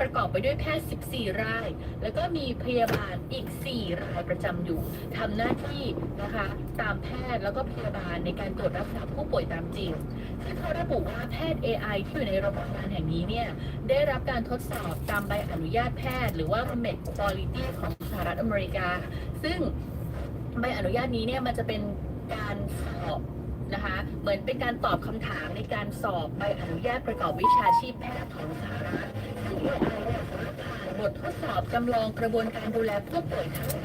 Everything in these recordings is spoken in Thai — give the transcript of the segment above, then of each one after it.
ประกอบไปด้วยแพทย์ 14 ราย แล้วก็มีพยาบาลอีก 4 รายประจำอยู่ทำหน้าที่นะคะตามแพทย์แล้วก็พยาบาลในการตรวจรักษาผู้ป่วยตามจริงซึ่งเขาระบุว่าแพทย์ AI ที่อยู่ในโรงพยาบาลแห่งนี้เนี่ยได้รับการทดสอบตามใบอนุญาตแพทย์ หรือว่า REMED Quality ของสหรัฐอเมริกา ซึ่งใบอนุญาตนี้เนี่ยมันจะเป็นการสอบนะคะเหมือนเป็นการตอบคำถามในการสอบใบอนุญาตประกอบวิชาชีพแพทย์ของสหรัฐ ซึ่ง AI ผ่านบททดสอบจำลองกระบวนการดูแลผู้ป่วยทั้งหมด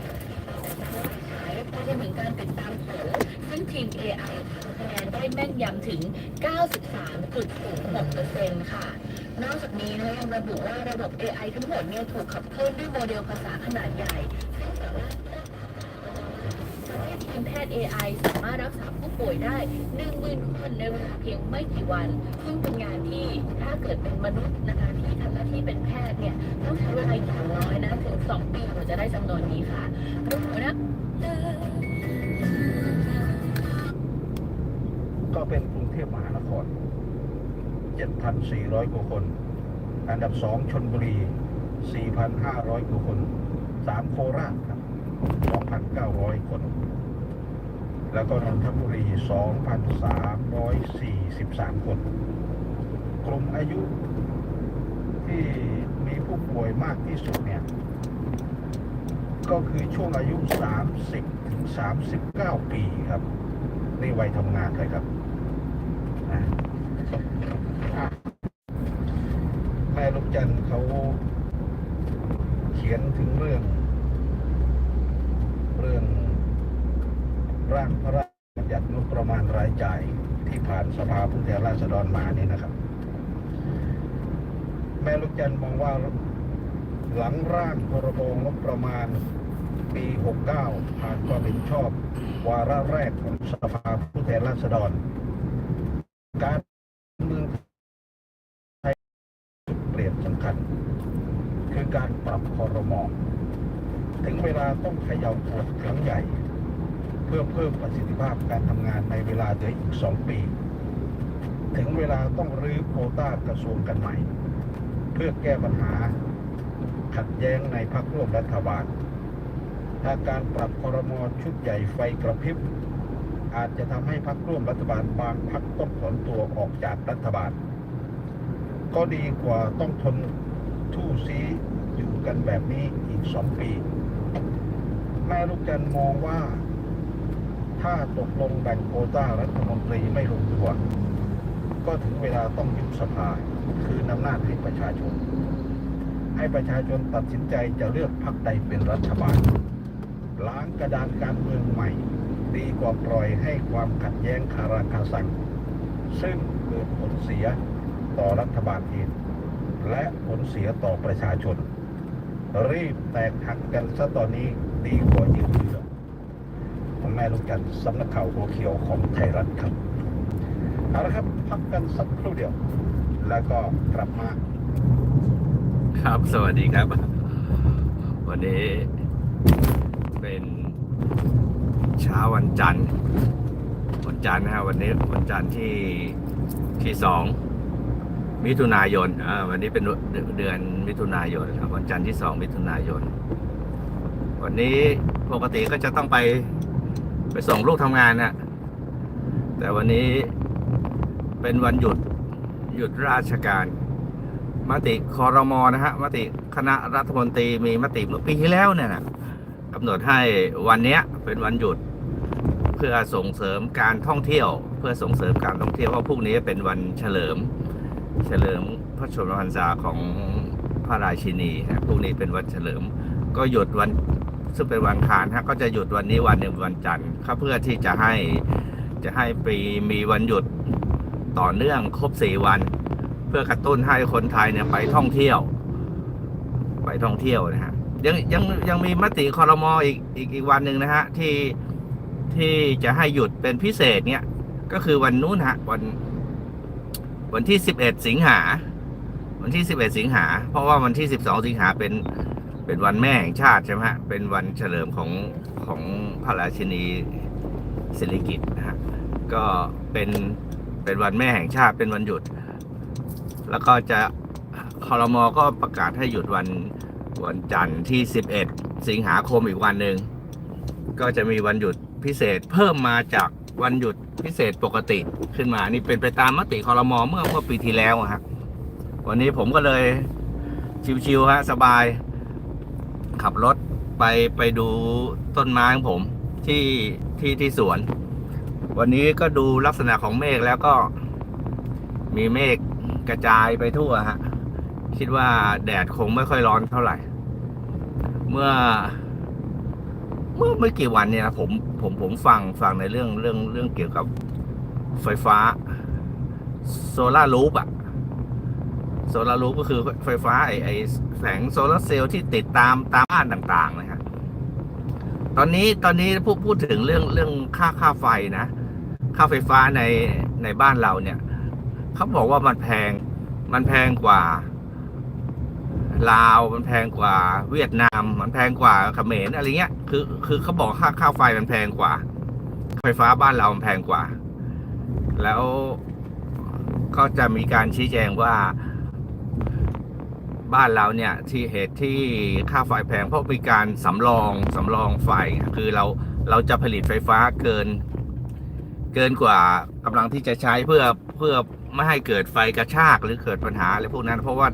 ไปจนถึงการติดตามผลซึ่งทีม AI คะแนนได้แม่นยำถึง 93.06%ค่ะ นอกจากนี้นะยังระบุว่าระบบ AI ทั้งหมดเนี่ยถูกขับเคลื่อนด้วยโมเดลภาษาขนาดใหญ่ซึ่งสามารถทำให้ทีมแพทย์ AI สามารถรักษา ป่วยได้10,000คนในเวลาเพียงไม่กี่วัน ซึ่งเป็นงานที่ถ้าเกิดเป็นมนุษย์นะคะที่ทำหน้าที่เป็นแพทย์เนี่ยต้องใช้เวลาอย่างน้อยนะถึง2ปีกว่าจะได้จำนวนนี้ค่ะดูนะก็เป็นกรุงเทพมหานคร 7,400 กว่าคน อันดับ 2 ชนบุรี 4,500 กว่าคน 3 โคราชครับ 2,900 คน แล้วก็นนทบุรี 2,343 คน กลุ่มอายุที่มีผู้ป่วยมากที่สุดเนี่ย ก็คือช่วงอายุ 30 ถึง 39 ปีครับ ในวัยทำงานเลยครับแม่ลูกจันทร์เขาเขียนถึงเรื่อง เรื่อง ร่างพระราชบัญญัติงบประมาณรายจ่ายที่ผ่านสภาผู้แทนราษฎรมาเนี่ยนะครับ แม่ลูกจันทร์มองว่าหลังร่างพรบงบประมาณปี 69 ผ่านความเห็นชอบ วาระแรกของสภาผู้แทนราษฎร การเมืองไทยเปลี่ยนสำคัญ คือการปรับคอรมอถึงเวลาต้องเขย่าขวดครั้งใหญ่ เพื่อเพิ่มประสิทธิภาพการทำงานในเวลาเหลืออีกสองปี ถึงเวลาต้องรื้อโคต้ากระทรวงกันใหม่ เพื่อแก้ปัญหา ขัดแย้งในพรรคร่วมรัฐบาลถ้าการปรับคอรมอชุดใหญ่ไฟกระพริบ อาจจะทำให้พรรคร่วมรัฐบาลบางพรรคต้องถอนตัวออกจากรัฐบาล ก็ดีกว่าต้องทนทู่ซีอยู่กันแบบนี้อีกสองปี แม่ลูกจันมองว่า ถ้าตกลงแบ่งโควต้ารัฐมนตรีไม่ลงตัว ก็ถึงเวลาต้องยุบสภา คือนำนาจให้ประชาชน ให้ประชาชนตัดสินใจจะเลือกพรรคใดเป็นรัฐบาล ล้างกระดานการเมืองใหม่ ดีกว่าปล่อยให้ความขัดแย้งคาราคาซัง ซึ่งเกิดผลเสียต่อรัฐบาลเองและผลเสียต่อประชาชน รีบแตกหักกันซะตอนนี้ดีกว่ายืด แม่ลูกจันทร์สำนักข่าวหัวเขียวของไทยรัฐครับ เอาละครับพักกันสักครู่เดียว แล้วก็กลับมาครับสวัสดีครับ วันนี้เป็นเช้าวันจันทร์วันจันทร์นะฮะวันนี้วันจันทร์ที่ที่สองมิถุนายนอ่าวันนี้เป็นเดือนเดือนมิถุนายนครับ วันจันทร์ที่สองมิถุนายน วันนี้ปกติก็จะต้องไป ไปส่งลูกทำงานนะแต่วันนี้เป็นวันหยุดหยุดราชการมติคอรมอนะฮะมติคณะรัฐมนตรีมีมติเมื่อปีที่แล้วเนี่ยนะกำหนดให้วันเนี้ยเป็นวันหยุดเพื่อส่งเสริมการท่องเที่ยว เพื่อส่งเสริมการท่องเที่ยวเพราะพรุ่งนี้เป็นวันเฉลิม เฉลิมพระชนมพรรษาของพระราชินีฮะพรุ่งนี้เป็นวันเฉลิม ก็หยุดวัน ซึ่งเป็นวันคารฮะก็จะหยุดวันนี้วันหนึ่งวันจันทร์ครับเพื่อที่จะให้จะให้ปีมีวันหยุดต่อเนื่องครบสี่วัน เพื่อกระตุ้นให้คนไทยเนี่ยไปท่องเที่ยว ไปท่องเที่ยวนะฮะยังยังยังมีมติคอรมออีกอีกอีกวันหนึ่งนะฮะที่ที่จะให้หยุดเป็นพิเศษเนี่ยก็คือวันนู้นฮะวันวันที่สิบเอ็ดสิงหาวันที่สิบเอ็ดสิงหาเพราะว่าวันที่สิบสองสิงหาเป็น เป็นวันแม่แห่งชาติใช่ไหมฮะ เป็นวันเฉลิมของของพระราชินีสิริกิตนะฮะ ก็เป็นเป็นวันแม่แห่งชาติเป็นวันหยุด แล้วก็จะคอรมอก็ประกาศให้หยุดวันวันจันทร์ที่ 11 สิงหาคมอีกวันหนึ่ง ก็จะมีวันหยุดพิเศษเพิ่มมาจากวันหยุดพิเศษปกติขึ้นมา นี่เป็นไปตามมติคอรมอเมื่อเมื่อปีที่แล้วอะฮะ วันนี้ผมก็เลยชิวๆฮะสบาย ขับรถไปไปดูต้นไม้ของผมที่ที่ที่สวน วันนี้ก็ดูลักษณะของเมฆแล้วก็มีเมฆกระจายไปทั่วฮะ คิดว่าแดดคงไม่ค่อยร้อนเท่าไหร่ เมื่อ เมื่อไม่กี่วันเนี่ยผมผมผมฟังฟังในเรื่องเรื่องเรื่องเกี่ยวกับไฟฟ้า โซลารูปอะ โซลารูปก็คือไฟฟ้าไอไอแสงโซลาร์เซลล์ที่ติดตามตามบ้านต่างๆนะฮะตอนนี้ตอนนี้พูดพูดถึงเรื่องเรื่องค่าค่าไฟนะ ค่าไฟฟ้าในในบ้านเราเนี่ยเขาบอกว่ามันแพงมันแพงกว่าลาวมันแพงกว่าเวียดนาม มันแพงกว่าเขมรอะไรเงี้ย คือ คือเขาบอกค่าค่าไฟมันแพงกว่า ไฟฟ้าบ้านเรามันแพงกว่า แล้วก็จะมีการชี้แจงว่า บ้านเราเนี่ยที่เหตุที่ค่าไฟแพงเพราะมีการสำรองสำรองไฟคือเราเราจะผลิตไฟฟ้าเกิน เกินกว่ากำลังที่จะใช้เพื่อเพื่อไม่ให้เกิดไฟกระชากหรือเกิดปัญหาอะไรพวกนั้น เพราะว่า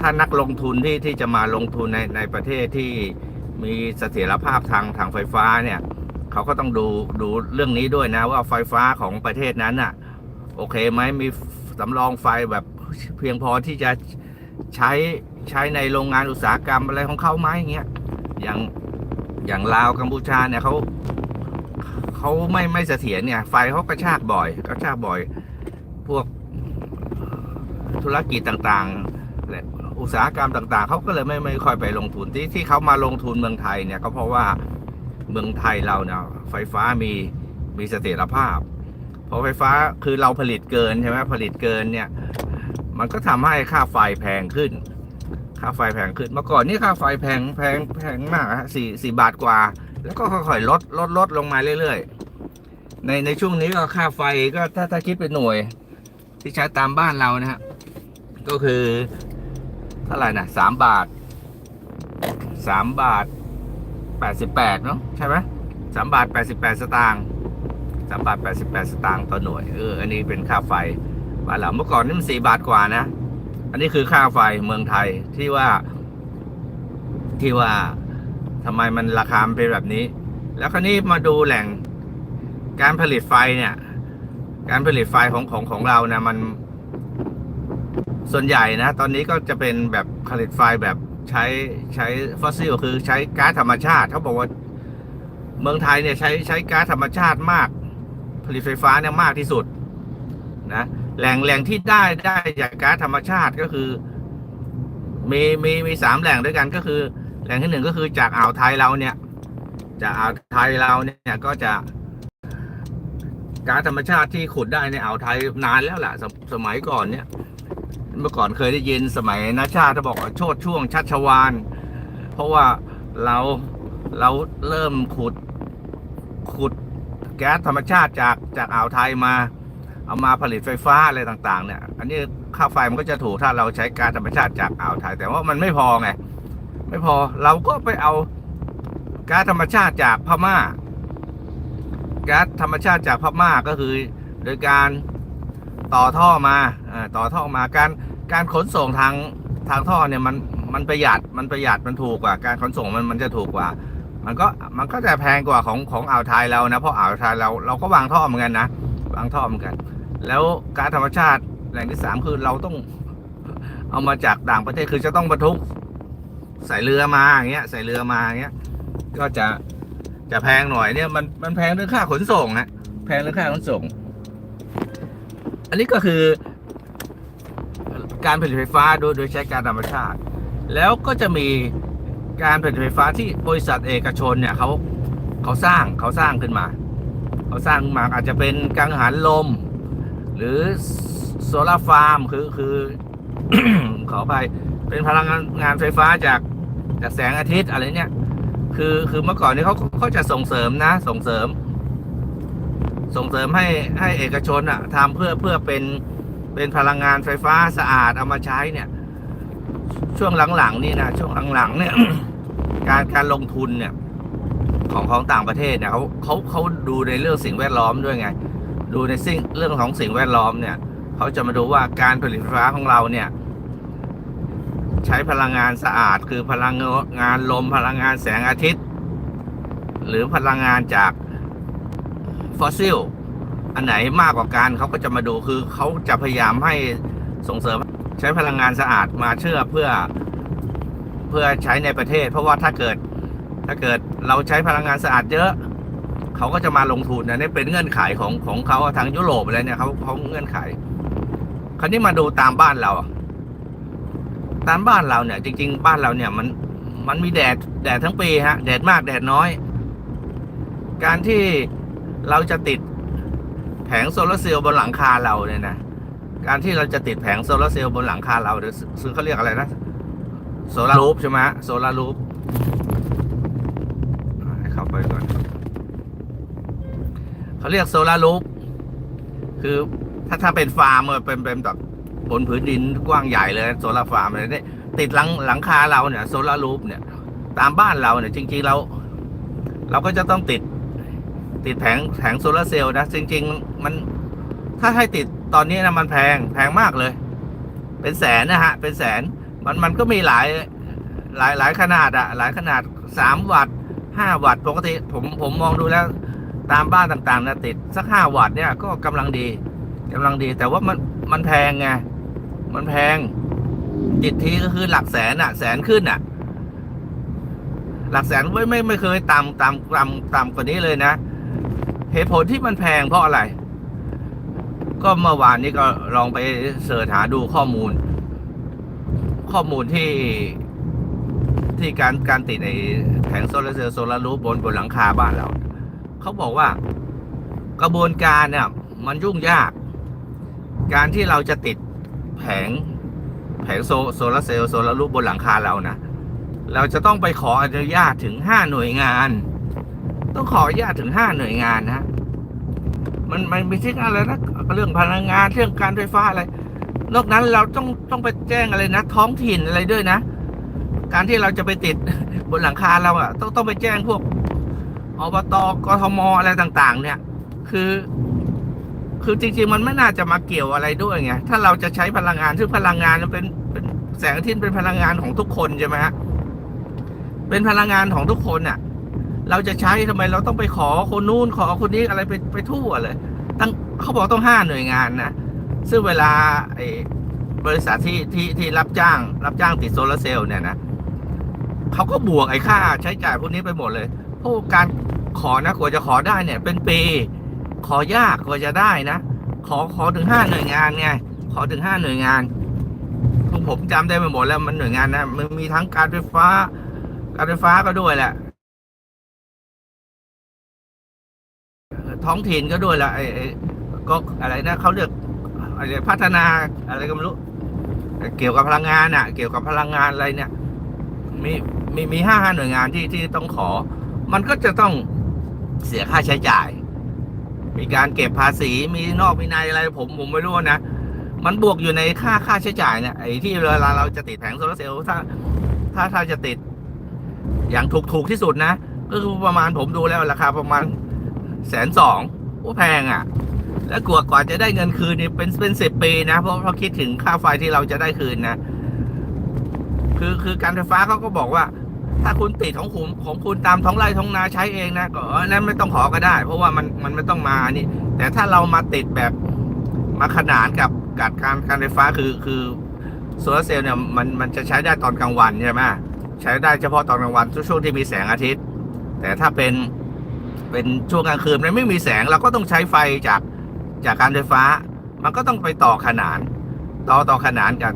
ถ้านักลงทุนที่ที่จะมาลงทุนในในประเทศที่มีเสถียรภาพทางทางไฟฟ้าเนี่ยเขาก็ต้องดูดูเรื่องนี้ด้วยนะ ว่าไฟฟ้าของประเทศนั้นน่ะ โอเคไหมมีสำรองไฟแบบเพียงพอที่จะ ใช้ใช้ในโรงงานอุตสาหกรรมอะไรของเขาไหมอย่างเงี้ยอย่างอย่างลาวกัมพูชาเนี่ยเขาเขาไม่ไม่เสถียรเนี่ย ไฟเขากระชากบ่อยกระชากบ่อย พวกธุรกิจต่างๆและอุตสาหกรรมต่าง ๆเขาก็เลยไม่ไม่ค่อยไปลงทุนที่ที่เขามาลงทุนเมืองไทยเนี่ยก็เพราะว่าเมืองไทยเราเนี่ยไฟฟ้ามีมีเสถียรภาพพราะไฟฟ้าคือเราผลิตเกินใช่ไหมผลิตเกินเนี่ย มันก็ทำให้ค่าไฟแพงขึ้น ค่าไฟแพงขึ้น เมื่อก่อนนี่ค่าไฟแพงแพงแพงมากฮะสี่สี่บาทกว่า แล้วก็ค่อยๆลดลดลดลงมาเรื่อยๆ ในในช่วงนี้ก็ค่าไฟก็ถ้าถ้าคิดเป็นหน่วย ที่ใช้ตามบ้านเรานะฮะก็คือเท่าไหร่นะสามบาทสามบาทแปดสิบแปดเนาะใช่ไหมสามบาทแปดสิบแปดสตางค์สามบาทแปดสิบแปดสตางค์ต่อหน่วยเอออันนี้เป็นค่าไฟ บ้านเราเมื่อก่อนนี่มันสี่บาทกว่านะ อันนี้คือค่าไฟเมืองไทยที่ว่า ที่ว่าทำไมมันราคามเป็นแบบนี้ แล้วคราวนี้มาดูแหล่งการผลิตไฟเนี่ย การผลิตไฟของของของเรานะมันส่วนใหญ่นะ ตอนนี้ก็จะเป็นแบบผลิตไฟแบบใช้ใช้ฟอสซิลคือใช้ก๊าซธรรมชาติเขาบอกว่า เมืองไทยเนี่ยใช้ใช้ก๊าซธรรมชาติมาก ผลิตไฟฟ้าเนี่ยมากที่สุดนะ แหล่งแหล่งที่ได้ได้จากก๊าซธรรมชาติก็คือ มีมีมีสามแหล่งด้วยกันก็คือ แหล่งที่หนึ่งก็คือจากอ่าวไทยเราเนี่ย จากอ่าวไทยเราเนี่ยก็จะก๊าซธรรมชาติที่ขุดได้ในอ่าวไทยนานแล้วแหละสมสมัยก่อนเนี่ย เมื่อก่อนเคยได้ยินสมัยนาชาติเขาบอกว่าโชดช่วงชัชวาน เพราะว่าเราเราเริ่มขุดขุดแก๊สธรรมชาติจากจากอ่าวไทยมา เอามาผลิตไฟฟ้าอะไรต่างๆ เนี่ย อันนี้ค่าไฟมันก็จะถูกถ้าเราใช้ก๊าซธรรมชาติจากอ่าวไทย แต่ว่ามันไม่พอไง ไม่พอเราก็ไปเอาก๊าซธรรมชาติจากพม่าก๊าซธรรมชาติจากพม่าก็คือ โดยการต่อท่อมาอ่าต่อท่อมาการการขนส่งทางทางท่อเนี่ยมันมันประหยัดมันประหยัดมันถูกกว่า การขนส่งมันมันจะถูกกว่า มันก็มันก็จะแพงกว่าของของอ่าวไทยเรานะเพราะอ่าวไทยเราเราก็วางท่อเหมือนกันนะวางท่อเหมือนกัน แล้วกาซธรรมชาติแหล่งที่สามคือเราต้องเอามาจากต่างประเทศคือจะต้องบรรทุกใส่เรือมาอย่างเงี้ย ใส่เรือมาอย่างเงี้ย ก็จะจะแพงหน่อยเนี่ยมันมันแพงเรื่องค่าขนส่งฮะแพงเรื่องค่าขนส่ง อันนี้ก็คือการผลิตไฟฟ้าโดยโดยใช้การธรรมชาติ แล้วก็จะมีการผลิตไฟฟ้าที่บริษัทเอกชนเนี่ยเขาเขาสร้างเขาสร้างขึ้นมา เขาสร้างขึ้นมาอาจจะเป็นกังหันลม หรือโซลาฟาร์มคือคือขอไปเป็นพลังงานงานไฟฟ้าจากจากแสงอาทิตย์อะไรเนี่ย คือคือเมื่อก่อนนี้เขาเขาจะส่งเสริมนะ ส่งเสริม ส่งเสริมให้ให้เอกชนอะทำเพื่อเพื่อเป็นเป็นพลังงานไฟฟ้าสะอาดเอามาใช้เนี่ย ช่วงหลังๆนี่นะช่วงหลังๆเนี่ย การการลงทุนเนี่ย ของของต่างประเทศเนี่ยเขาเขาเขาดูในเรื่องสิ่งแวดล้อมด้วยไง ดูในสิ่งเรื่องของสิ่งแวดล้อมเนี่ย เขาจะมาดูว่าการผลิตไฟฟ้าของเราเนี่ย ใช้พลังงานสะอาด คือพลังงานลมพลังงานแสงอาทิตย์ หรือพลังงานจากฟอสซิลอันไหนมากกว่ากันเขาก็จะมาดูคือเขาจะพยายามให้ส่งเสริมใช้พลังงานสะอาดมาเชื่อเพื่อเพื่อใช้ในประเทศ เพราะว่าถ้าเกิดถ้าเกิดเราใช้พลังงานสะอาดเยอะ เขาก็จะมาลงทุนนะนี่เป็นเงื่อนไขของของเขาทางยุโรปอะไรเนี่ยเขาเขาเงื่อนไข คราวนี้มาดูตามบ้านเรา ตามบ้านเราเนี่ย จริง ๆ บ้านเราเนี่ยมันมันมีแดดแดดทั้งปีฮะ แดดมากแดดน้อย การที่เราจะติดแผงโซลาร์เซลล์บนหลังคาเราเนี่ยนะการที่เราจะติดแผงโซลาร์เซลล์บนหลังคาเราหรือซึ่งเขาเรียกอะไรนะโซลารูปใช่ไหมโซลารูปให้เข้าไปก่อน เขาเรียกโซลารูปคือถ้าถ้าเป็นฟาร์มอะเป็นเป็นแบบบนพื้นดินกว้างใหญ่เลยโซลาร์ฟาร์มอะไรเนี่ยติดหลังหลังคาเราเนี่ยโซลารูปเนี่ย ตามบ้านเราเนี่ย จริง ๆ เรา เราก็จะต้องติด ติดแผงแผงโซลาร์เซลล์นะ จริง ๆ มันถ้าให้ติดตอนนี้นะมันแพงแพงมากเลย เป็นแสนนะฮะ เป็นแสนมันมันก็มีหลายหลายหลายขนาดอะหลายขนาดสามวัตต์ห้าวัตต์ปกติผมผมมองดูแล้ว ตามบ้านต่างๆนะติดสักห้าวัตต์เนี่ยก็กำลังดีกำลังดีแต่ว่ามันมันแพงไงมันแพง ติดทีก็คือหลักแสนอะแสนขึ้นอะหลักแสนไม่ไม่ไม่เคยต่ำต่ำต่ำต่ำกว่านี้เลยนะ เหตุผลที่มันแพงเพราะอะไร ก็เมื่อวานนี้ก็ลองไปเสิร์ชหาดูข้อมูล ข้อมูลที่ที่การการติดในแผงโซลาร์เซลล์โซลารูปบนบนหลังคาบ้านเรา เขาบอกว่ากระบวนการเนี่ยมันยุ่งยาก การที่เราจะติดแผงแผงโซโซลาร์เซลล์โซลารูปบนหลังคาเรานะเราจะต้องไปขออนุญาตถึงห้าหน่วยงาน ต้องขออนุญาตถึงห้าหน่วยงานนะมันมันมีที่อะไรนะเรื่องพลังงานเรื่องการไฟฟ้าอะไร นอกนั้นเราต้องต้องไปแจ้งอะไรนะ ท้องถิ่นอะไรด้วยนะ การที่เราจะไปติดบนหลังคาเราอะต้องต้องไปแจ้งพวก อบตกทมอะไรต่าง ๆ เนี่ย คือ คือจริง ๆ มันไม่น่าจะมาเกี่ยวอะไรด้วยไงถ้าเราจะใช้พลังงานซึ่งพลังงานมันเป็นเป็นแสงอาทิตย์เป็นพลังงานของทุกคนใช่ไหมฮะเป็นพลังงานของทุกคนอะเราจะใช้ทำไมเราต้องไปขอคนนู้นขอคนนี้อะไรไปไปทั่วเลยตั้งเขาบอกต้องห้าหน่วยงานนะซึ่งเวลาไอ้บริษัทที่ที่ที่รับจ้าง รับจ้างติดโซลาร์เซลล์เนี่ยนะเขาก็บวกไอ้ค่าใช้จ่ายพวกนี้ไปหมดเลย เพราะการขอนะกว่าจะขอได้เนี่ย เป็นปี ขอยากกว่าจะได้นะขอขอถึงห้าหน่วยงานไงขอถึงห้าหน่วยงานผมผมจำได้ไปหมดแล้วมันหน่วยงานนะมันมีทั้งการไฟฟ้า การไฟฟ้าก็ด้วยแหละท้องถิ่นก็ด้วยแหละไอ้ก็อะไรนะเขาเรียกอะไรพัฒนาอะไรก็ไม่รู้เกี่ยวกับพลังงานอะ เกี่ยวกับพลังงานอะไรเนี่ย มีมีมีห้าห้าหน่วยงานที่ที่ต้องขอ มันก็จะต้องเสียค่าใช้จ่าย มีการเก็บภาษีมีนอกมีในอะไรผมผมไม่รู้นะ มันบวกอยู่ในค่าค่าใช้จ่ายเนี่ยไอ้ที่เวลาเราจะติดแผงโซลาร์เซลล์ถ้า ถ้าถ้าจะติด อย่างถูกถูกที่สุดนะก็คือประมาณผมดูแล้วราคาประมาณแสนสองโอ้แพงอะ แล้วกว่ากว่าจะได้เงินคืนนี่เป็นเป็นสิบปีนะเพราะเพราะคิดถึงค่าไฟที่เราจะได้คืนนะ คือคือการไฟฟ้าเขาก็บอกว่า ถ้าคุณติดของคุณของคุณตามท้องไร่ท้องนาใช้เองนะก็นั้นไม่ต้องขอก็ได้ เพราะว่ามันมันไม่ต้องมานี่ แต่ถ้าเรามาติดแบบมาขนานกับกับการการไฟฟ้าคือคือโซลาร์เซลล์เนี่ยมันมันจะใช้ได้ตอนกลางวันใช่ไหมใช้ได้เฉพาะตอนกลางวันช่วงที่มีแสงอาทิตย์ แต่ถ้าเป็นเป็นช่วงกลางคืนมันไม่มีแสงเราก็ต้องใช้ไฟจากจากการไฟฟ้า มันก็ต้องไปต่อขนานต่อต่อขนานกัน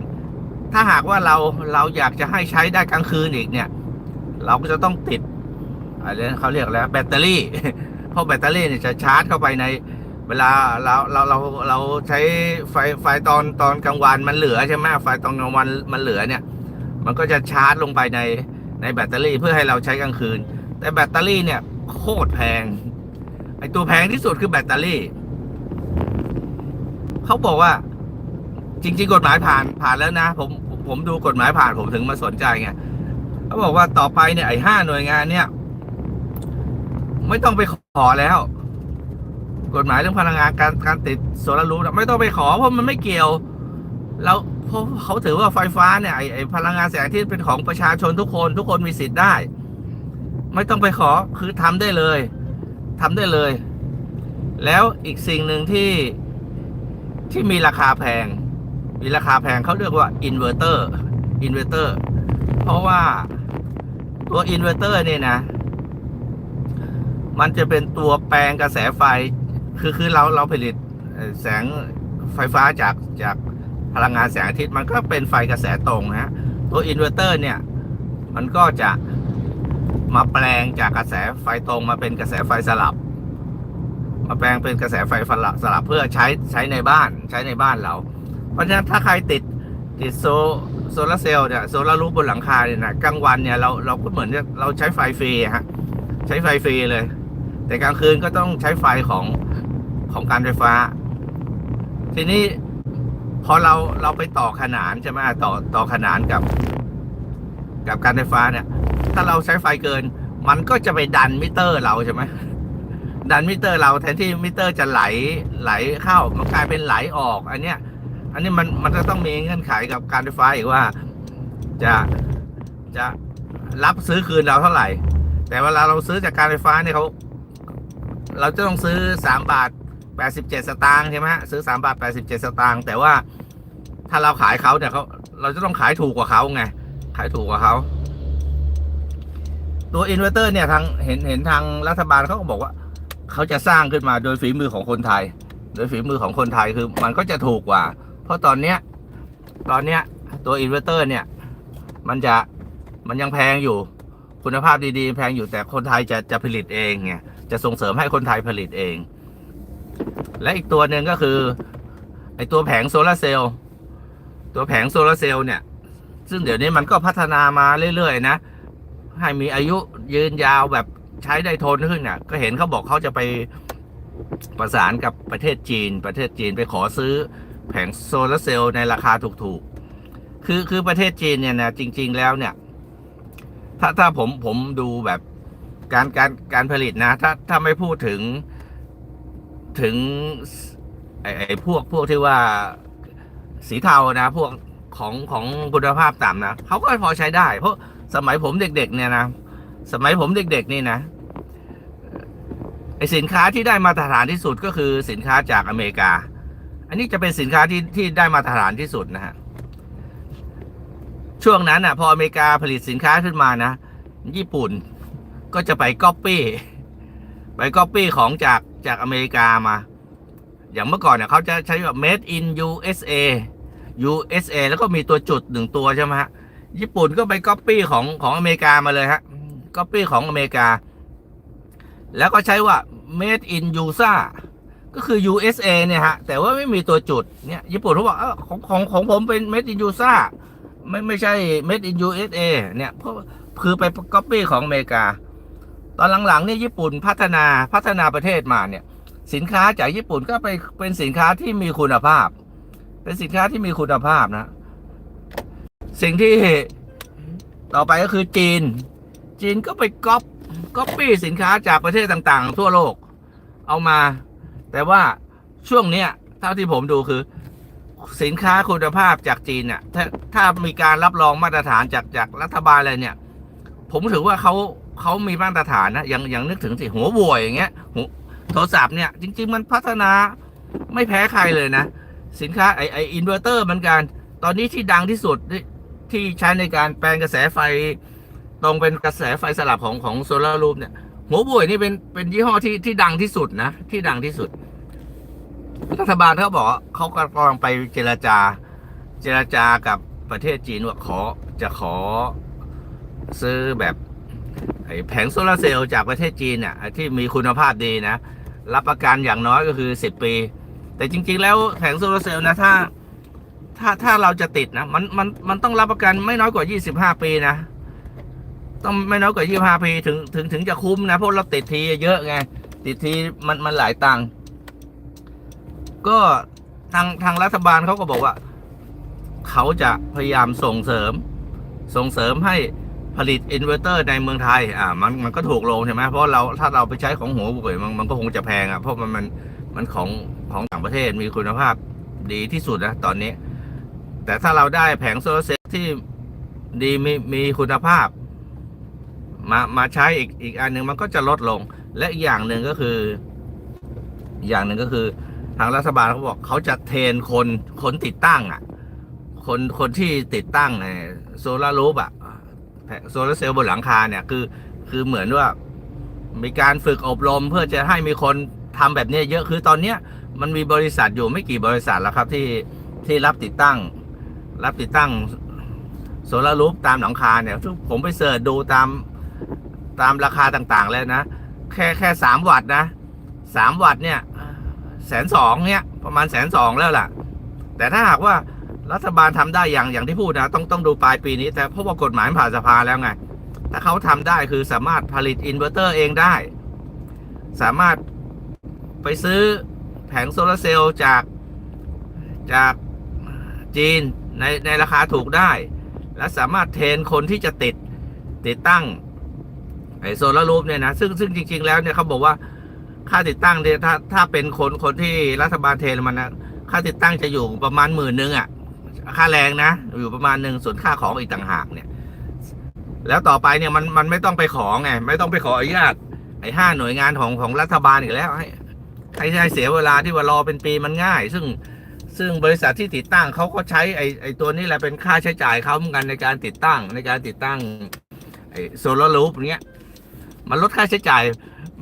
ถ้าหากว่าเราเราอยากจะให้ใช้ได้กลางคืนอีกเนี่ย เราก็จะต้องติดอะไรเขาเรียกแล้วแบตเตอรี่ เพราะแบตเตอรี่เนี่ยจะชาร์จเข้าไปใน เวลาเราเราเราเราใช้ไฟไฟตอนตอนกลางวันมันเหลือใช่ไหมไฟตอนกลางวันมันเหลือเนี่ย มันก็จะชาร์จลงไปในในแบตเตอรี่เพื่อให้เราใช้กลางคืน แต่แบตเตอรี่เนี่ยโคตรแพงไอตัวแพงที่สุดคือแบตเตอรี่เขาบอกว่าจริง ๆ กฎหมายผ่านผ่านแล้วนะ ผมผมดูกฎหมายผ่านผมถึงมาสนใจไง เขาบอกว่าต่อไปเนี่ยไอ้ห้าหน่วยงานเนี่ย ไม่ต้องไปขอแล้ว กฎหมายเรื่องพลังงานการการติดโซลารูฟไม่ต้องไปขอเพราะมันไม่เกี่ยว แล้วเพราะเขาถือว่าไฟฟ้าเนี่ยไอ้พลังงานแสงอาทิตย์เป็นของประชาชนทุกคน ทุกคนมีสิทธิ์ได้ ไม่ต้องไปขอคือทำได้เลยทำได้เลย แล้วอีกสิ่งหนึ่งที่ที่มีราคาแพง มีราคาแพงเขาเรียกว่าอินเวอร์เตอร์อินเวอร์เตอร์ เพราะว่าตัวอินเวอร์เตอร์เนี่ยนะ มันจะเป็นตัวแปลงกระแสไฟ คือคือเราเราผลิตแสงไฟฟ้าจากจากพลังงานแสงอาทิตย์มันก็เป็นไฟกระแสตรงนะฮะตัวอินเวอร์เตอร์เนี่ย มันก็จะมาแปลงจากกระแสไฟตรงมาเป็นกระแสไฟสลับ มาแปลงเป็นกระแสไฟสลับเพื่อใช้ใช้ในบ้านใช้ในบ้านเรา เพราะฉะนั้นถ้าใครติดติดโซ โซลาร์เซลล์เนี่ยโซลารูปบนหลังคาเนี่ยนะกลางวันเนี่ยเราเราก็เหมือนเนี่ยเราใช้ไฟฟรีฮะใช้ไฟฟรีเลย แต่กลางคืนก็ต้องใช้ไฟของของการไฟฟ้า ทีนี้พอเราเราไปต่อขนานใช่ไหมต่อต่อขนานกับ กับการไฟฟ้าเนี่ย ถ้าเราใช้ไฟเกิน มันก็จะไปดันมิเตอร์เราใช่ไหมดันมิเตอร์เราแทนที่มิเตอร์จะไหลไหลเข้ามันกลายเป็นไหลออก อันเนี้ย อันนี้มันมันจะต้องมีเงื่อนไขกับการไฟฟ้าอีกว่า จะจะรับซื้อคืนเราเท่าไหร่ แต่เวลาเราซื้อจากการไฟฟ้าเนี่ยเขาเราจะต้องซื้อสามบาทแปดสิบเจ็ดสตางค์ใช่ไหมฮะซื้อสามบาทแปดสิบเจ็ดสตางค์แต่ว่าถ้าเราขายเขาเนี่ยเขาเราจะต้องขายถูกกว่าเขาไงขายถูกกว่าเขาตัวอินเวอร์เตอร์เนี่ยทางเห็นเห็นทางรัฐบาลเขาก็บอกว่าเขาจะสร้างขึ้นมาโดยฝีมือของคนไทย โดยฝีมือของคนไทยคือมันก็จะถูกกว่า เพราะตอนเนี้ย ตอนเนี้ย ตัวอินเวอร์เตอร์เนี่ย มันจะมันยังแพงอยู่ คุณภาพดีๆ แพงอยู่แต่คนไทยจะจะผลิตเองไงจะส่งเสริมให้คนไทยผลิตเอง และอีกตัวหนึ่งก็คือ ไอตัวแผงโซลาร์เซลล์ตัวแผงโซลาร์เซลล์เนี่ย ซึ่งเดี๋ยวนี้มันก็พัฒนามาเรื่อยๆนะ ให้มีอายุยืนยาวแบบใช้ได้ทนขึ้นเนี่ยก็เห็นเขาบอกเขาจะไปประสานกับประเทศจีน ประเทศจีนไปขอซื้อ แผงโซลาร์เซลล์ในราคาถูกๆ คือคือประเทศจีนเนี่ยนะจริง ๆ แล้วเนี่ย ถ้าถ้าผมผมดูแบบการการการผลิตนะ ถ้าถ้าไม่พูดถึงถึงไอ้ไอ้พวกพวกที่ว่าสีเทานะ พวกของของคุณภาพต่ำนะเขาก็พอใช้ได้ เพราะสมัยผมเด็ก ๆ เนี่ยนะสมัยผมเด็ก ๆ นี่นะไอสินค้าที่ได้มาตรฐานที่สุดก็คือสินค้าจากอเมริกา อันนี้จะเป็นสินค้าที่ที่ได้มาตรฐานที่สุดนะฮะ ช่วงนั้นอะ พออเมริกาผลิตสินค้าขึ้นมานะ ญี่ปุ่นก็จะไปก๊อปปี้ไปก๊อปปี้ของจากจากอเมริกามา อย่างเมื่อก่อนเนี่ยเขาจะใช้แบบ made in USA USA แล้วก็มีตัวจุดหนึ่งตัวใช่ไหมฮะ ญี่ปุ่นก็ไปก๊อปปี้ของของอเมริกามาเลยฮะก๊อปปี้ของอเมริกา แล้วก็ใช้ว่า made in USA ก็คือ USA เนี่ยฮะ แต่ว่าไม่มีตัวจุดเนี่ยญี่ปุ่นเขาบอกเออของของของผมเป็น made in USA ไม่ไม่ใช่ made in USA เนี่ยเพราะคือไปก๊อปปี้ของอเมริกา ตอนหลังๆเนี่ยญี่ปุ่นพัฒนาพัฒนาประเทศมาเนี่ย สินค้าจากญี่ปุ่นก็ไปเป็นสินค้าที่มีคุณภาพ เป็นสินค้าที่มีคุณภาพนะ สิ่งที่ต่อไปก็คือจีน จีนก็ไปก๊อปก๊อปปี้สินค้าจากประเทศต่างๆ ทั่วโลกเอามา แต่ว่าช่วงเนี้ยเท่าที่ผมดูคือ สินค้าคุณภาพจากจีนเนี่ยถ้าถ้ามีการรับรองมาตรฐานจากจากรัฐบาลอะไรเนี่ย ผมถือว่าเขาเขามีมาตรฐานนะอย่างอย่างนึกถึงสิหัวบวยอย่างเงี้ยหัวโทรศัพท์เนี่ยจริง ๆ มันพัฒนาไม่แพ้ใครเลยนะ สินค้าไอไออินเวอร์เตอร์เหมือนกัน ตอนนี้ที่ดังที่สุดที่ใช้ในการแปลงกระแสไฟ ตรงเป็นกระแสไฟสลับของของโซลารูปเนี่ย หัวบวยนี่เป็นเป็นยี่ห้อที่ที่ดังที่สุดนะ ที่ดังที่สุด รัฐบาลเขาบอกเขากำลังไปเจรจา เจรจากับประเทศจีนว่าขอจะขอซื้อแบบแผงโซลาร์เซลล์จากประเทศจีนเนี่ยที่มีคุณภาพดีนะ รับประกันอย่างน้อยก็คือสิบปี แต่จริง ๆ แล้วแผงโซลาร์เซลล์นะถ้าถ้าถ้าเราจะติดนะ มันมันมันต้องรับประกันไม่น้อยกว่า 25 ปีนะ ต้องไม่น้อยกว่า 25 ปีถึงถึงถึงจะคุ้มนะ เพราะเราติดทีเยอะไง ติดทีมันมันหลายตังค์ก็ทางทางรัฐบาลเขาก็บอกว่า เขาจะพยายามส่งเสริม ส่งเสริมให้ผลิตอินเวอร์เตอร์ในเมืองไทย อ่า มันมันก็ถูกลงใช่ไหมเพราะเราถ้าเราไปใช้ของหัวเว่ยมันมันก็คงจะแพงอะ เพราะมันมันมันของของต่างประเทศมีคุณภาพดีที่สุดนะตอนนี้ แต่ถ้าเราได้แผงโซลาร์เซลล์ที่ดีมีมีคุณภาพ มามาใช้อีกอีกอันหนึ่งมันก็จะลดลง และอีกอย่างหนึ่งก็คืออย่างหนึ่งก็คือ ทางรัฐบาลเขาบอกเขาจะเทรนคนคนติดตั้งอะ คนคนที่ติดตั้งโซลารูปอะโซลาร์เซลล์บนหลังคาเนี่ยคือ คือเหมือนว่ามีการฝึกอบรมเพื่อจะให้มีคนทำแบบนี้เยอะคือตอนเนี้ยมันมีบริษัทอยู่ไม่กี่บริษัทแล้วครับที่ที่รับติดตั้ง รับติดตั้งโซลารูปตามหลังคาเนี่ยผมไปเสิร์ชดูตาม ตามราคาต่างๆแล้วนะ แค่แค่สามวัตต์นะสามวัตต์เนี่ยแสนสองเนี่ยประมาณแสนสองแล้วล่ะ แต่ถ้าหากว่ารัฐบาลทำได้อย่างอย่างที่พูดนะต้องต้องดูปลายปีนี้ แต่เพราะว่ากฎหมายผ่านสภาแล้วไง ถ้าเขาทำได้คือสามารถผลิตอินเวอร์เตอร์เองได้ สามารถไปซื้อแผงโซลาร์เซลล์จากจากจีนในในราคาถูกได้ และสามารถเทรนคนที่จะติดติดตั้ง ไอโซลารูปเนี่ยนะซึ่งซึ่งจริง ๆ แล้วเนี่ยเขาบอกว่าค่าติดตั้งเนี่ยถ้าถ้าเป็นคนคนที่รัฐบาลเทนมันนะค่าติดตั้งจะอยู่ประมาณหมื่นนึงอะ่ะค่าแรงนะ อยู่ประมาณหนึ่งส่วนค่าของอีกต่างหากเนี่ย แล้วต่อไปเนี่ยมันมันไม่ต้องไปขอไงไม่ต้องไปขออนุญาตไอ้ห้าหน่วยงานของของรัฐบาลอีกแล้วให้ให้ให้เสียเวลาที่ว่ารอเป็นปีมันง่าย ซึ่งซึ่งบริษัทที่ติดตั้งเขาก็ใช้ไอ้ไอ้ตัวนี้แหละเป็นค่าใช้จ่ายเขาเหมือนกันในการติดตั้งในการติดตั้งไอ้โซลารูปเนี้ย มันลดค่าใช้จ่าย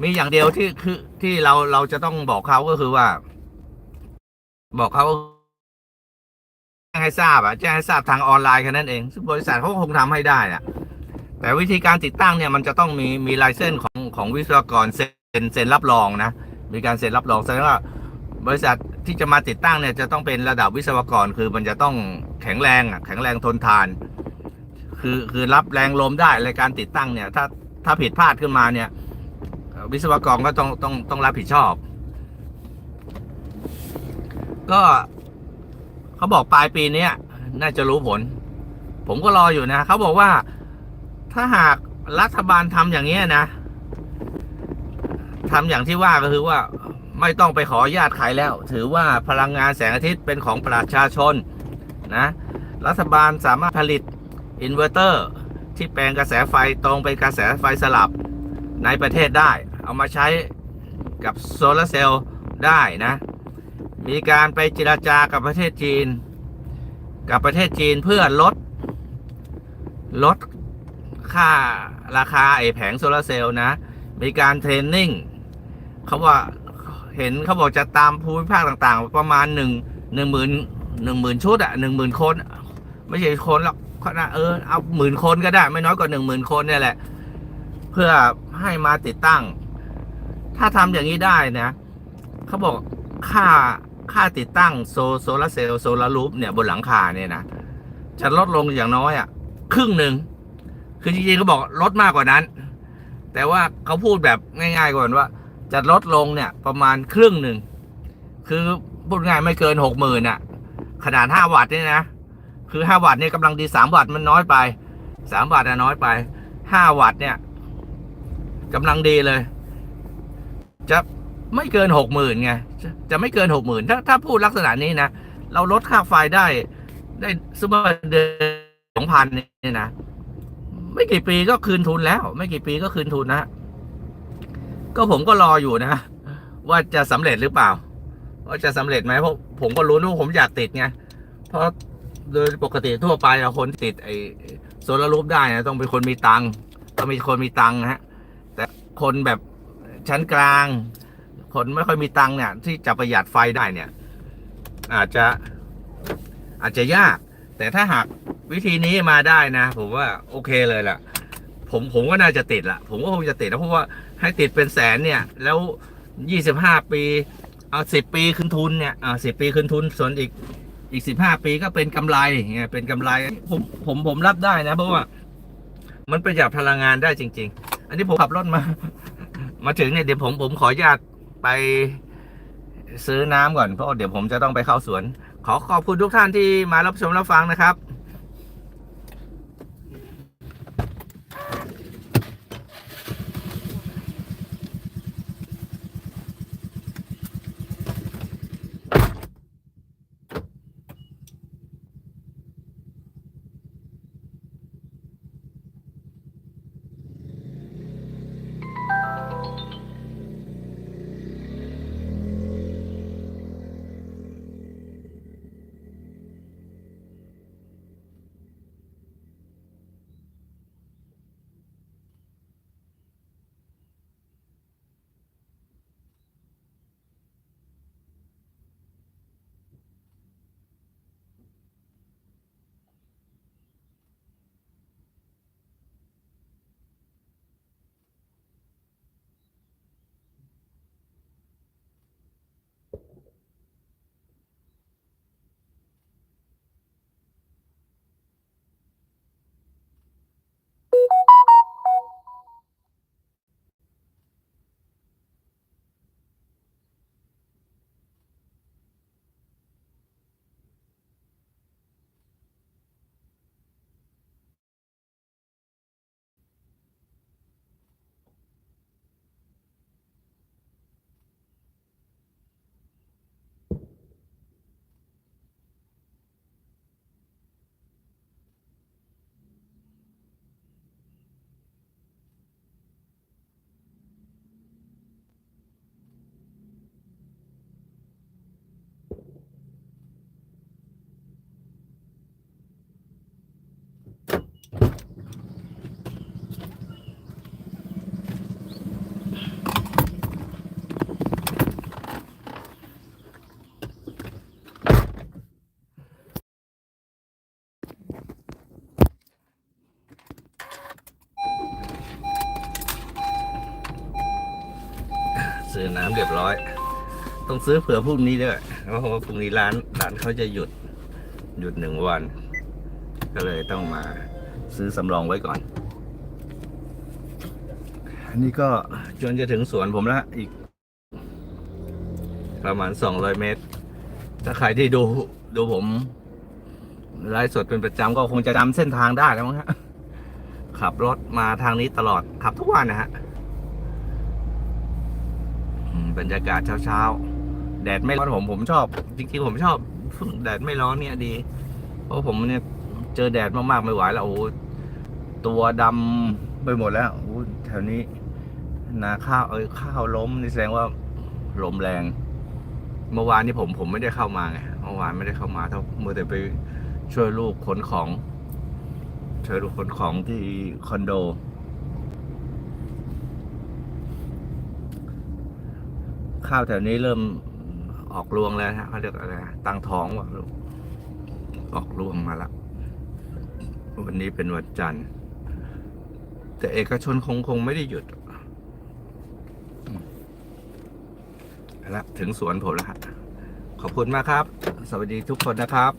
มีอย่างเดียวที่คือที่เราเราจะต้องบอกเขาก็คือว่า บอกเขาแจ้งให้ทราบอะแจ้งให้ทราบทางออนไลน์แค่นั้นเองซึ่งบริษัทเขาคงทำให้ได้อะแต่วิธีการติดตั้งเนี่ยมันจะต้องมีมีลายเส้นของของวิศวกรเซ็นเซ็นรับรองนะมีการเซ็นรับรองแสดงว่าบริษัทที่จะมาติดตั้งเนี่ยจะต้องเป็นระดับวิศวกรคือมันจะต้องแข็งแรงอะแข็งแรงทนทาน คือคือรับแรงลมได้ในการติดตั้งเนี่ย ถ้า ถ้าผิดพลาดขึ้นมาเนี่ย วิศวกรก็ต้องต้องต้องรับผิดชอบ ก็เขาบอกปลายปีนี้น่าจะรู้ผล ผมก็รออยู่นะเขาบอกว่าถ้าหากรัฐบาลทำอย่างนี้นะทำอย่างที่ว่าก็คือว่าไม่ต้องไปขออนุญาตใครแล้ว ถือว่าพลังงานแสงอาทิตย์เป็นของประชาชนนะ รัฐบาลสามารถผลิตอินเวอร์เตอร์ ที่แปลงกระแสไฟตรงเป็นกระแสไฟสลับในประเทศได้ เอามาใช้กับโซลาร์เซลล์ได้นะ มีการไปเจราจากับประเทศจีน กับประเทศจีนเพื่อลด ลดค่าราคาไอแผงโซลาร์เซลล์นะ มีการเทรนนิ่งเขาว่าเห็นเขาบอกจะตามภูมิภาคต่างๆ ประมาณหนึ่งหนึ่งหมื่นหนึ่งหมื่นชุดอะหนึ่งหมื่นคน ไม่ใช่คนหรอก เขานะเออเอาหมื่นคนก็ได้ ไม่น้อยกว่าหนึ่งหมื่นคนเนี่ยแหละ เพื่อให้มาติดตั้ง ถ้าทำอย่างนี้ได้นะเขาบอกค่าค่าติดตั้งโซโซลาร์เซลล์โซลารูปเนี่ยบนหลังคาเนี่ยนะจะลดลงอย่างน้อยอะ ครึ่งหนึ่งคือจริงๆเขาบอกลดมากกว่านั้น แต่ว่าเขาพูดแบบง่าย ๆก่อนว่า จะลดลงเนี่ยประมาณครึ่งหนึ่งคือพูดง่ายไม่เกินหกหมื่นอะ ขนาดห้าวัตต์เนี่ยนะ คือห้าวัตต์เนี่ยกำลังดีสามวัตต์มันน้อยไปสามวัตต์อะน้อยไปห้าวัตต์เนี่ยกำลังดีเลย จะไม่เกินหกหมื่นไงจะจะไม่เกินหกหมื่นถ้าถ้าพูดลักษณะนี้นะ เราลดค่าไฟได้ ได้สมมติว่าเดือนสองพันเนี่ยนะไม่กี่ปีก็คืนทุนแล้ว ไม่กี่ปีก็คืนทุนนะก็ผมก็รออยู่นะ ว่าจะสำเร็จหรือเปล่า ว่าจะสำเร็จไหมเพราะผมก็รู้ว่าผมอยากติดไงเพราะ โดยปกติทั่วไปอะคนติดไอ้โซลารูปได้นะต้องเป็นคนมีตังค์ต้องมีคนมีตังค์นะฮะแต่คนแบบชั้นกลาง คนไม่ค่อยมีตังค์เนี่ย ที่จะประหยัดไฟได้เนี่ย อาจจะอาจจะยาก แต่ถ้าหากวิธีนี้มาได้นะ ผมว่าโอเคเลยล่ะ ผมผมก็น่าจะติดละผมก็คงจะติดนะเพราะว่าให้ติดเป็นแสนเนี่ย แล้วยี่สิบห้าปี เอาสิบปีคืนทุนเนี่ย อ่าสิบปีคืนทุนส่วนอีก อีกสิบห้าปีก็เป็นกำไรเงี้ยเป็นกำไรผมผมผมรับได้นะ เพราะว่า มันประหยัดพลังงานได้จริง ๆ อันนี้ผมขับรถมา มาถึงเนี่ยเดี๋ยวผมผมขออนุญาตไปซื้อน้ำก่อนเพราะเดี๋ยวผมจะต้องไปเข้าสวน ขอขอบคุณทุกท่านที่มารับชมรับฟังนะครับ ซื้อน้ำเรียบร้อย ต้องซื้อเผื่อพรุ่งนี้ด้วยเพราะว่าพรุ่งนี้ร้านร้านเขาจะหยุดหยุดหนึ่งวัน ก็เลยต้องมาซื้อสำรองไว้ก่อน อันนี้ก็จนจะถึงสวนผมแล้วอีก ประมาณ200เมตร ถ้าใครที่ดูดูผมไลฟ์สดเป็นประจำก็คงจะจำเส้นทางได้แล้วมั้งฮะขับรถมาทางนี้ตลอดขับทุกวันนะฮะ บรรยากาศเช้าๆ แดดไม่ร้อนผมผมชอบ จริงๆผมชอบแดดไม่ร้อนเนี่ยดี เพราะผมเนี่ยเจอแดดมากๆไม่ไหวแล้วโอ้ตัวดำไปหมดแล้วโอ้แถวนี้นาข้าวเอ้ยข้าวล้มนี่แสดงว่าลมแรง เมื่อวานนี้ผมผมไม่ได้เข้ามาไงเมื่อวานไม่ได้เข้ามาเท่าเมื่อแต่ไปช่วยลูกขนของช่วยลูกขนของที่คอนโด ข้าวแถวนี้เริ่มออกรวงแล้วนะเขาเรียกอะไรตั้งท้องว่ะลูกออกรวงมาละวันนี้เป็นวันจันทร์ แต่เอกชนคงคงไม่ได้หยุดอืมเอาละถึงสวนผมแล้วครับขอบคุณมากครับ สวัสดีทุกคนนะครับ